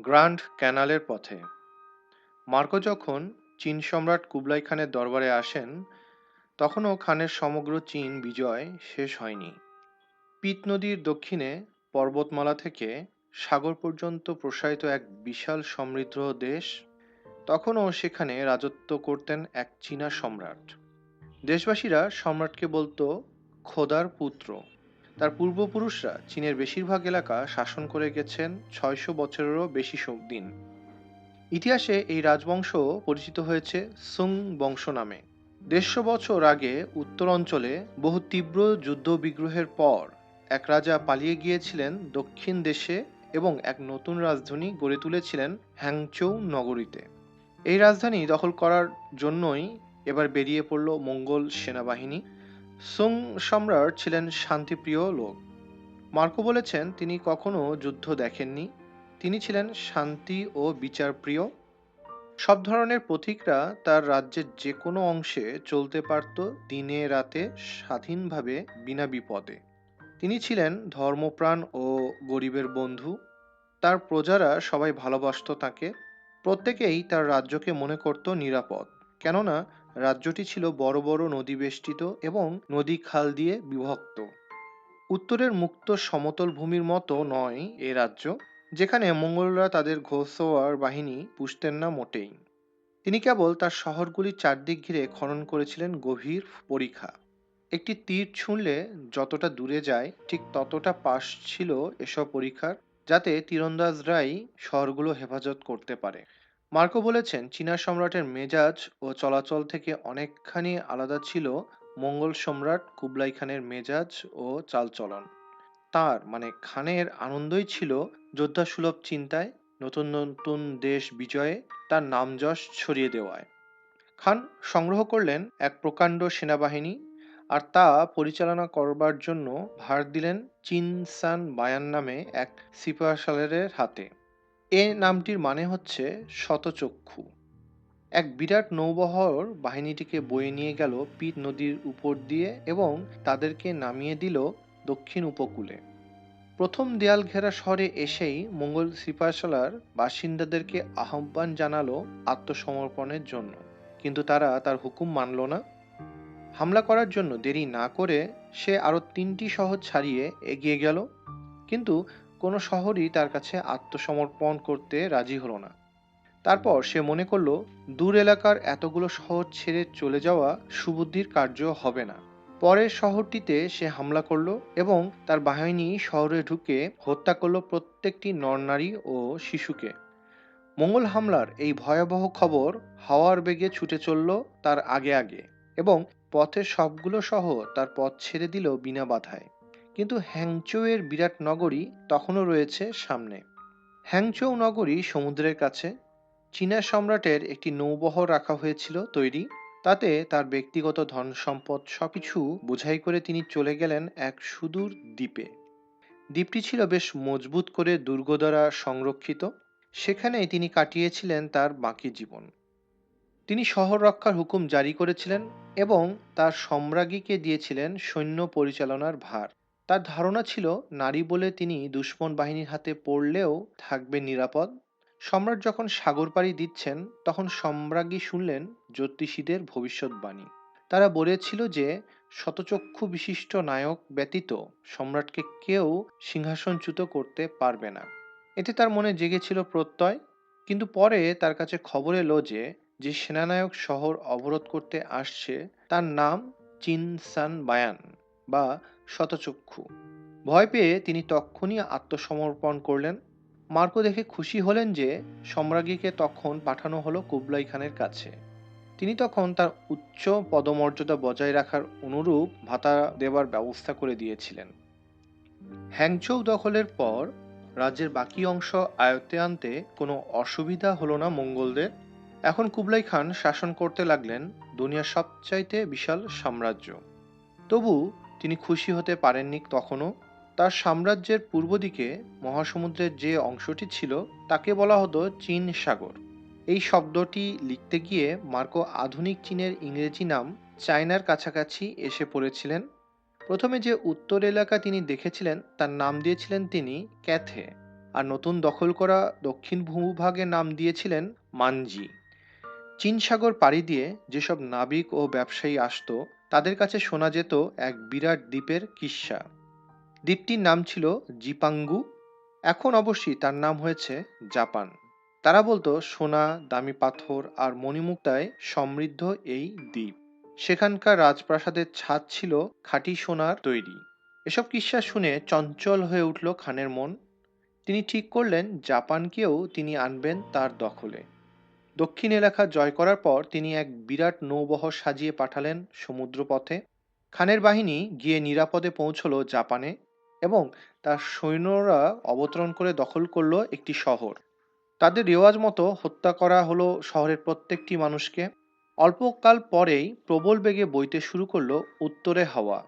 Grand ক্যানালের পথে। Marco যখন চীন সম্রাট কুবলাই খানের দরবারে আসেন, তখনও খানের সমগ্র চীন বিজয় শেষ হয়নি। পিত নদীর দক্ষিণে পর্বতমালা থেকে সাগর পর্যন্ত প্রসারিত এক বিশাল সমৃদ্ধ দেশ, তখনও সেখানে রাজত্ব করতেন এক চীনা সম্রাট। দেশবাসীরা সম্রাটকে বলতো খোদার পুত্র। তার পূর্বপুরুষরা চীনের বেশিরভাগ এলাকা শাসন করে গেছেন ছয়শো বছরেরও বেশি দিন। ইতিহাসে এই রাজবংশ পরিচিত হয়েছে সুং বংশ নামে। দেড়শো বছর আগে উত্তর অঞ্চলে বহু তীব্র যুদ্ধ বিগ্রহের পর এক রাজা পালিয়ে গিয়েছিলেন দক্ষিণ দেশে এবং এক নতুন রাজধানী গড়ে তুলেছিলেন হ্যাংচৌ নগরীতে। এই রাজধানী দখল করার জন্যই এবার বেরিয়ে পড়ল মঙ্গল সেনাবাহিনী সুং সম্রাট ছিলেন শান্তিপ্রিয় লোক। মার্কো বলেছেন, তিনি কখনো যুদ্ধ দেখেননি। তিনি ছিলেন শান্তি ও বিচারপ্রিয়। সব ধরনের পথিকরা তার রাজ্যের যে কোনো অংশে চলতে পারত দিনে রাতে স্বাধীনভাবে বিনা বিপদে। তিনি ছিলেন ধর্মপ্রাণ ও গরিবের বন্ধু। তার প্রজারা সবাই ভালোবাসত তাকে। প্রত্যেকেই তার রাজ্যকে মনে করত নিরাপদ। কেননা রাজ্যটি ছিল বড় বড় নদী বেষ্টিত এবং নদী খাল দিয়ে বিভক্ত। উত্তরের মুক্ত সমতল ভূমির মতো নয় এ রাজ্য, যেখানে মঙ্গলরা তাদের ঘোষওয়ার বাহিনী পুষতেন না মোটেই। তিনি কেবল তার শহরগুলির চারদিক ঘিরে খনন করেছিলেন গভীর পরীক্ষা। একটি তীর ছুঁড়লে যতটা দূরে যায়, ঠিক ততটা পাশ ছিল এসব পরীক্ষার, যাতে তীরন্দাজরাই শহরগুলো হেফাজত করতে পারে। মার্কো বলেছেন, চীনা সম্রাটের মেজাজ ও চলাচল থেকে অনেকখানি আলাদা ছিল মঙ্গল সম্রাট কুবলাই খানের মেজাজ ও চালচলন। তার মানে খানের আনন্দই ছিল যোদ্ধাসুলভ চিন্তায় নতুন নতুন দেশ বিজয়ে তার নামযশ ছড়িয়ে দেওয়ায়। খান সংগ্রহ করলেন এক প্রকাণ্ড সেনাবাহিনী আর তা পরিচালনা করবার জন্য ভার দিলেন চিনসান বায়ান নামে এক সিপাহসালারের হাতে। এ নামটির মানে হচ্ছে শতচক্ষু। এক বিরাট নৌবহর বাহিনীটিকে বয়ে নিয়ে গেল পিত নদীর উপর দিয়ে এবং তাদেরকে নামিয়ে দিল দক্ষিণ উপকূলে। প্রথম দেয়াল ঘেরা শহরে এসেই মঙ্গল সিপাহসালার বাসিন্দাদেরকে আহ্বান জানালো আত্মসমর্পণের জন্য। কিন্তু তারা তার হুকুম মানল না। হামলা করার জন্য দেরি না করে সে আরও তিনটি শহর ছাড়িয়ে এগিয়ে গেল। কিন্তু কোনো শহরই তার কাছে আত্মসমর্পণ করতে রাজি হলো না। তারপর সে মনে করল, দূর এলাকার এতগুলো শহর ছেড়ে চলে যাওয়া সুবুদ্ধির কার্য হবে না। পরের শহরটিতে সে হামলা করল এবং তার বাহিনী শহরে ঢুকে হত্যা করল প্রত্যেকটি নরনারী ও শিশুকে। মঙ্গল হামলার এই ভয়াবহ খবর হাওয়ার বেগে ছুটে চলল তার আগে আগে এবং পথের সবগুলো শহর তার পথ ছেড়ে দিল বিনা বাধায়। কিন্তু হ্যাংচৌয়ের বিরাট নগরী তখনও রয়েছে সামনে। হ্যাংচৌ নগরী সমুদ্রের কাছে। চীনা সম্রাটের একটি নৌবহর রাখা হয়েছিল তৈরি। তাতে তার ব্যক্তিগত ধন সম্পদ সবকিছু বোঝাই করে তিনি চলে গেলেন এক সুদূর দ্বীপে। দ্বীপটি ছিল বেশ মজবুত করে দুর্গ দ্বারা সংরক্ষিত। সেখানেই তিনি কাটিয়েছিলেন তার বাকি জীবন। তিনি শহর রক্ষার হুকুম জারি করেছিলেন এবং তার সম্রাজ্ঞীকে দিয়েছিলেন সৈন্য পরিচালনার ভার। তার ধারণা ছিল, নারী বলে তিনি দুশ্মন বাহিনীর হাতে পড়লেও থাকবে নিরাপদ। সম্রাট যখন সাগর পাড়ি দিচ্ছেন, তখন সম্রাজ্ঞী শুনলেন জ্যোতিষীদের ভবিষ্যৎবাণী তারা বলেছিল যে, শতচক্ষু বিশিষ্ট নায়ক ব্যতীত সম্রাটকে কেউ সিংহাসনচ্যুত করতে পারবে না। এতে তার মনে জেগেছিল প্রত্যয়, কিন্তু পরে তার কাছে খবর এলো যে যে সেনানায়ক শহর অবরোধ করতে আসছে, তার নাম চিনসান বায়ান বা শতচক্ষু। ভয় পেয়ে তিনি তক্ষুনি আত্মসমর্পণ করলেন। মার্কো দেখে খুশি হলেন যে সম্রাজ্ঞীকে তখন পাঠানো হলো কুবলাই খানের কাছে। তিনি তখন তার উচ্চ পদমর্যাদা বজায় রাখার অনুরূপ ভাতা দেওয়ার ব্যবস্থা করে দিয়েছিলেন। হ্যাংচৌ দখলের পর রাজ্যের বাকি অংশ আয়ত্তে আনতে কোনো অসুবিধা হলো না মঙ্গলদের। এখন কুবলাই খান শাসন করতে লাগলেন দুনিয়ার সবচাইতে বিশাল সাম্রাজ্য। তবু তিনি খুশি হতে পারেননি তখনও, তার সাম্রাজ্যের পূর্ব দিকে মহাসমুদ্রের যে অংশটি ছিল তাকে বলা হতো চীন সাগর। এই শব্দটি লিখতে গিয়ে মার্কো আধুনিক চীনের ইংরেজি নাম চায়নার কাছাকাছি এসে পড়েছিলেন। প্রথমে যে উত্তর এলাকা তিনি দেখেছিলেন তার নাম দিয়েছিলেন তিনি ক্যাথে, আর নতুন দখল করা দক্ষিণ ভূভাগের নাম দিয়েছিলেন মানজি। চীন সাগর পাড়ি দিয়ে যেসব নাবিক ও ব্যবসায়ী আসতো তাদের কাছে শোনা যেত এক বিরাট দ্বীপের কিস্সা দ্বীপটির নাম ছিল জিপাঙ্গু। এখন অবশ্যই তার নাম হয়েছে জাপান। তারা বলতো, সোনা, দামি পাথর আর মণিমুক্তায় সমৃদ্ধ এই দ্বীপ। সেখানকার রাজপ্রাসাদের ছাদ ছিল খাঁটি সোনার তৈরি। এসব কিস্সা শুনে চঞ্চল হয়ে উঠল খানের মন। তিনি ঠিক করলেন, জাপানকেও তিনি আনবেন তার দখলে। দক্ষিণ এলাকা জয় করার পর তিনি এক বিরাট নৌবহর সাজিয়ে পাঠালেন সমুদ্রপথে। খানের বাহিনী গিয়ে নিরাপদে পৌঁছলো জাপানে এবং তার সৈন্যরা অবতরণ করে দখল করল একটি শহর। তাদের রেওয়াজ মতো হত্যা করা হলো শহরের প্রত্যেকটি মানুষকে। অল্পকাল পরেই প্রবল বেগে বইতে শুরু করল উত্তরে হাওয়া।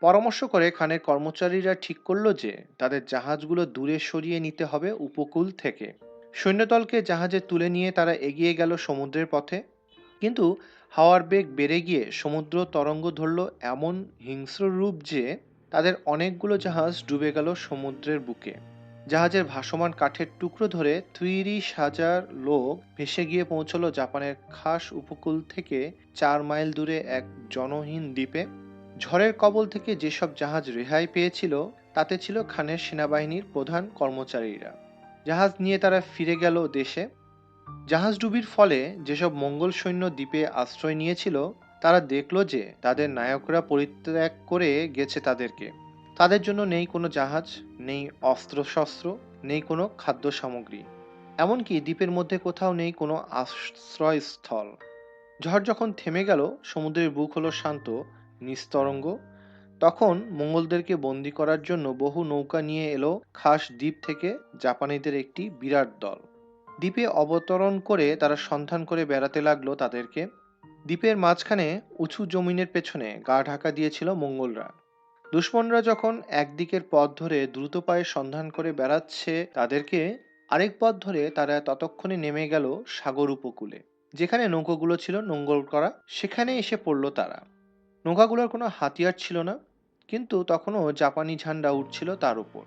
পরামর্শ করে খানের কর্মচারীরা ঠিক করল যে, তাদের জাহাজগুলো দূরে সরিয়ে নিতে হবে উপকূল থেকে। সৈন্যদলকে জাহাজে তুলে নিয়ে তারা এগিয়ে গেল সমুদ্রের পথে। কিন্তু হাওয়ার বেগ বেড়ে গিয়ে সমুদ্র তরঙ্গ ধরল এমন হিংস্র রূপ যে তাদের অনেকগুলো জাহাজ ডুবে গেল সমুদ্রের বুকে। জাহাজের ভাসমান কাঠের টুকরো ধরে ত্রিশ হাজার লোক ভেসে গিয়ে পৌঁছলো জাপানের খাস উপকূল থেকে চার মাইল দূরে এক জনহীন দ্বীপে। ঝড়ের কবল থেকে যেসব জাহাজ রেহাই পেয়েছিল, তাতে ছিল খানের সেনাবাহিনীর প্রধান কর্মচারীরা। জাহাজ নিয়ে তারা ফিরে গেল দেশে। জাহাজ ডুবির ফলে যেসব মঙ্গল সৈন্য দ্বীপে আশ্রয় নিয়েছিল, তারা দেখল যে তাদের নায়করা পরিত্যাগ করে গেছে তাদেরকে। তাদের জন্য নেই কোনো জাহাজ, নেই অস্ত্রশস্ত্র, নেই কোনো খাদ্য সামগ্রী এমনকি দ্বীপের মধ্যে কোথাও নেই কোনো আশ্রয়স্থল। ঝড় যখন থেমে গেল, সমুদ্রের বুক হলো শান্ত, নিস্তরঙ্গ তখন মঙ্গলদেরকে বন্দি করার জন্য বহু নৌকা নিয়ে এলো খাস দ্বীপ থেকে জাপানিদের একটি বিরাট দল। দ্বীপে অবতরণ করে তারা সন্ধান করে বেড়াতে লাগল তাদেরকে। দ্বীপের মাঝখানে উঁচু জমিনের পেছনে গা ঢাকা দিয়েছিল মঙ্গলরা। দুশ্মনরা যখন একদিকের পথ ধরে দ্রুত পায়ে সন্ধান করে বেড়াচ্ছে তাদেরকে আরেক পথ ধরে তারা ততক্ষণে নেমে গেল সাগর উপকূলে, যেখানে নৌকোগুলো ছিল নোঙ্গল করা। সেখানে এসে পড়ল তারা। নৌকাগুলোর কোনো হাতিয়ার ছিল না। কিন্তু তখনও জাপানি ঝান্ডা উঠছিল তার উপর।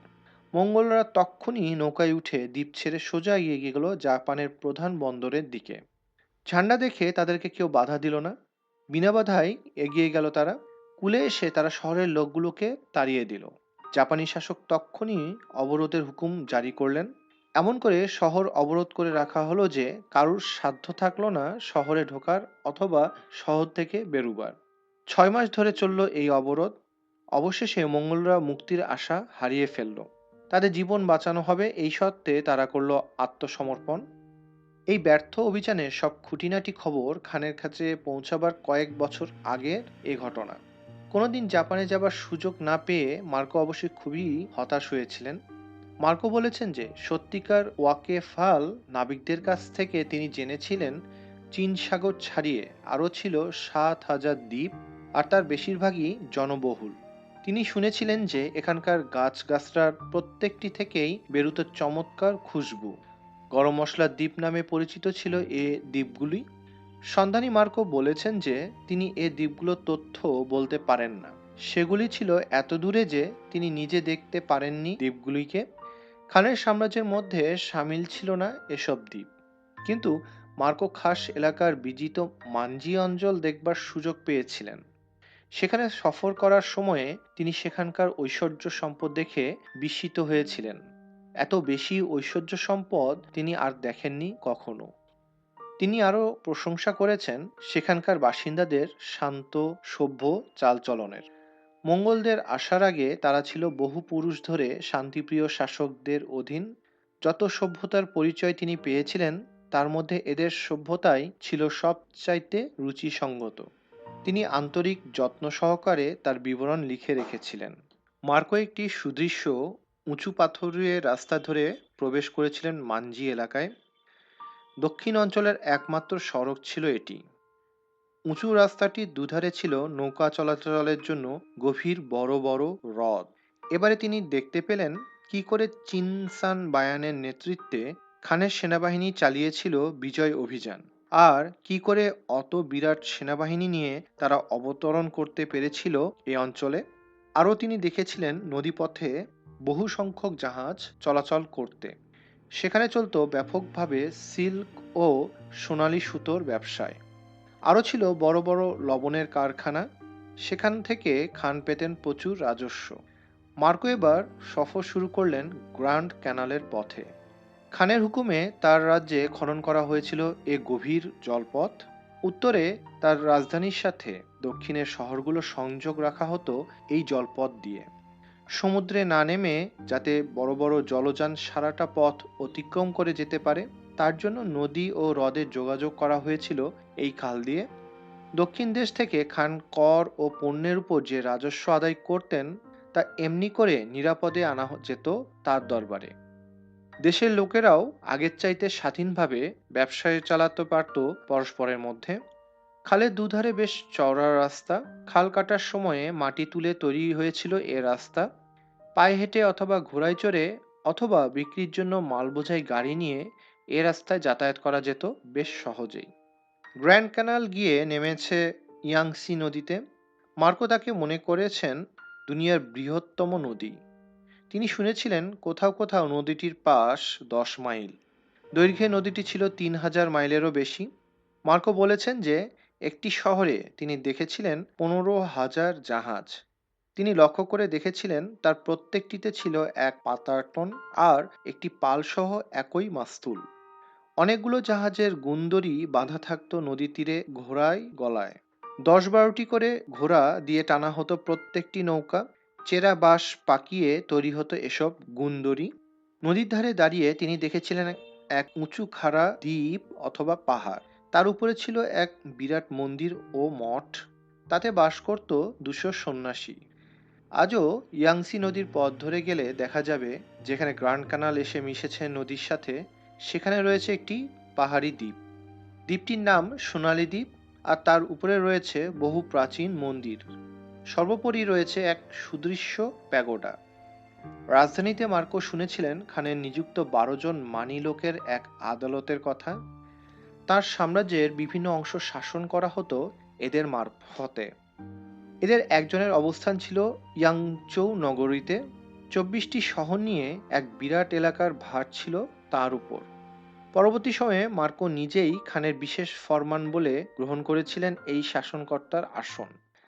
মঙ্গলরা তক্ষুনি নৌকায় উঠে দ্বীপ ছেড়ে সোজা এগিয়ে গেল জাপানের প্রধান বন্দরের দিকে। ঝান্ডা দেখে তাদেরকে কেউ বাধা দিল না। বিনা বাধায় এগিয়ে গেল তারা। কুলে এসে তারা শহরের লোকগুলোকে তাড়িয়ে দিল। জাপানি শাসক তক্ষুনি অবরোধের হুকুম জারি করলেন। এমন করে শহর অবরোধ করে রাখা হলো যে, কারুর সাধ্য থাকল না শহরে ঢোকার অথবা শহর থেকে বেরুবার। ছয় মাস ধরে চলল এই অবরোধ। অবশেষে মঙ্গলরা মুক্তির আশা হারিয়ে ফেলল। তাদের জীবন বাঁচানো হবে এই সত্ত্বে তারা করল আত্মসমর্পণ। এই ব্যর্থ অভিযানের সব খুঁটিনাটি খবর খানের কাছে পৌঁছাবার কয়েক বছর আগের এ ঘটনা। কোনোদিন জাপানে যাবার সুযোগ না পেয়ে মার্কো অবশ্যই খুবই হতাশ হয়েছিলেন। মার্কো বলেছেন যে, সত্যিকার ওয়াকে ফাল নাবিকদের কাছ থেকে তিনি জেনেছিলেন, চীন সাগর ছাড়িয়ে আরও ছিল সাত হাজার দ্বীপ, আর তার বেশিরভাগই জনবহুল। তিনি শুনেছিলেন যে এখানকার গাছগাছড়ার প্রত্যেকটি থেকেই বেরুত চমৎকার খুশবু। গরম মশলার দ্বীপ নামে পরিচিত ছিল এ দ্বীপগুলি। সন্ধানী মার্কো বলেছেন যে তিনি এ দ্বীপগুলোর তথ্য বলতে পারেন না। সেগুলি ছিল এত দূরে যে তিনি নিজে দেখতে পারেননি দ্বীপগুলিকে। খানের সাম্রাজ্যের মধ্যে সামিল ছিল না এসব দ্বীপ। কিন্তু মার্কো খাস এলাকার বিজিত মানজি অঞ্চল দেখবার সুযোগ পেয়েছিলেন। সেখানে সফর করার সময়ে তিনি সেখানকার ঐশ্বর্য সম্পদ দেখে বিস্মিত হয়েছিলেন। এত বেশি ঐশ্বর্য সম্পদ তিনি আর দেখেননি কখনো। তিনি আরও প্রশংসা করেছেন সেখানকার বাসিন্দাদের শান্ত, সভ্য চালচলনের। মঙ্গলদের আসার আগে তারা ছিল বহু পুরুষ ধরে শান্তিপ্রিয় শাসকদের অধীন। যত সভ্যতার পরিচয় তিনি পেয়েছিলেন, তার মধ্যে এদের সভ্যতাই ছিল সবচাইতে রুচিসঙ্গত। তিনি আন্তরিক যত্ন সহকারে তার বিবরণ লিখে রেখেছিলেন। মার্কো একটি সুদৃশ্য উঁচু পাথরের রাস্তা ধরে প্রবেশ করেছিলেন মানজি এলাকায়। দক্ষিণ অঞ্চলের একমাত্র সড়ক ছিল এটি। উঁচু রাস্তাটির দুধারে ছিল নৌকা চলাচলের জন্য গভীর বড় বড় হ্রদ। এবারে তিনি দেখতে পেলেন কি করে চিনসান বায়ানের নেতৃত্বে খানের সেনাবাহিনী চালিয়েছিল বিজয় অভিযান। আর কি করে অত বিরাট সেনাবাহিনী নিয়ে তারা অবতরণ করতে পেরেছিল এ অঞ্চলে? আরও তিনি দেখেছিলেন নদীপথে বহু সংখ্যক জাহাজ চলাচল করতে। সেখানে চলত ব্যাপকভাবে সিল্ক ও সোনালী সুতোর ব্যবসায়। আরও ছিল বড় বড় লবণের কারখানা। সেখান থেকে খান পেতেন প্রচুর রাজস্ব। মার্কো এবার সফর শুরু করলেন গ্র্যান্ড ক্যানালের পথে। খানের হুকুমে তার রাজ্যে খনন করা হয়েছিল এ গভীর জলপথ। উত্তরে তার রাজধানীর সাথে দক্ষিণের শহরগুলো সংযোগ রাখা হতো এই জলপথ দিয়ে। সমুদ্রে না নেমে যাতে বড় বড় জলযান সারাটা পথ অতিক্রম করে যেতে পারে, তার জন্য নদী ও হ্রদের যোগাযোগ করা হয়েছিল এই খাল দিয়ে। দক্ষিণ দেশ থেকে খান কর ও পণ্যের উপর যে রাজস্ব আদায় করতেন, তা এমনি করে নিরাপদে আনা যেত তার দরবারে। দেশের লোকেরাও আগের চাইতে স্বাধীনভাবে ব্যবসায় চালাতে পারত পরস্পরের মধ্যে। খালের দুধারে বেশ চওড়া রাস্তা, খাল কাটার সময়ে মাটি তুলে তৈরি হয়েছিল এ রাস্তা। পায়ে হেঁটে অথবা ঘোড়ায় চড়ে অথবা বিক্রির জন্য মাল বোঝাই গাড়ি নিয়ে এ রাস্তায় যাতায়াত করা যেত বেশ সহজেই। গ্র্যান্ড ক্যানাল গিয়ে নেমেছে ইয়াংসি নদীতে। মার্কো তাকে মনে করেছেন, দুনিয়ার বৃহত্তম নদী। তিনি শুনেছিলেন কোথাও কোথাও নদীটির পাশ দশ মাইল। দৈর্ঘ্যে নদীটি ছিল তিন হাজার মাইলেরও বেশি। মার্কো বলেছেন যে, একটি শহরে তিনি দেখেছিলেন পনেরো হাজার জাহাজ। তিনি লক্ষ্য করে দেখেছিলেন তার প্রত্যেকটিতে ছিল এক পাতাটন আর একটি পালসহ একই মাস্তুল। অনেকগুলো জাহাজের গুন্দরি বাঁধা থাকতো নদী তীরে ঘোড়ায় গলায়। দশ বারোটি করে ঘোড়া দিয়ে টানা হতো প্রত্যেকটি নৌকা। চেরা বাঁশ পাকিয়ে তৈরি হতো এসব গুন্দরি। নদীর ধারে দাঁড়িয়ে তিনি দেখেছিলেন এক উঁচু খাড়া দ্বীপ অথবা পাহাড়। তার উপরে ছিল এক বিরাট মন্দির ও মঠ। তাতে বাস করত দুশো সন্ন্যাসী। আজও ইয়াংসি নদীর পথ ধরে গেলে দেখা যাবে, যেখানে গ্রান্ড কানাল এসে মিশেছে নদীর সাথে, সেখানে রয়েছে একটি পাহাড়ি দ্বীপ। দ্বীপটির নাম সোনালী দ্বীপ, আর তার উপরে রয়েছে বহু প্রাচীন মন্দির। সর্বোপরি রয়েছে এক সুদৃশ্য প্যাগোডা। রাজধানীতে মার্কো শুনেছিলেন খানের নিযুক্ত বারো জন মানি লোকের এক আদালতের কথা। তার সাম্রাজ্যের বিভিন্ন অংশ শাসন করা হতো এদের মারফতে। এদের একজনের অবস্থান ছিল ইয়াংচৌ নগরীতে। চব্বিশটি শহর নিয়ে এক বিরাট এলাকার ভার ছিল তার উপর। পরবর্তী সময়ে মার্কো নিজেই খানের বিশেষ ফরমান বলে গ্রহণ করেছিলেন এই শাসনকর্তার আসন।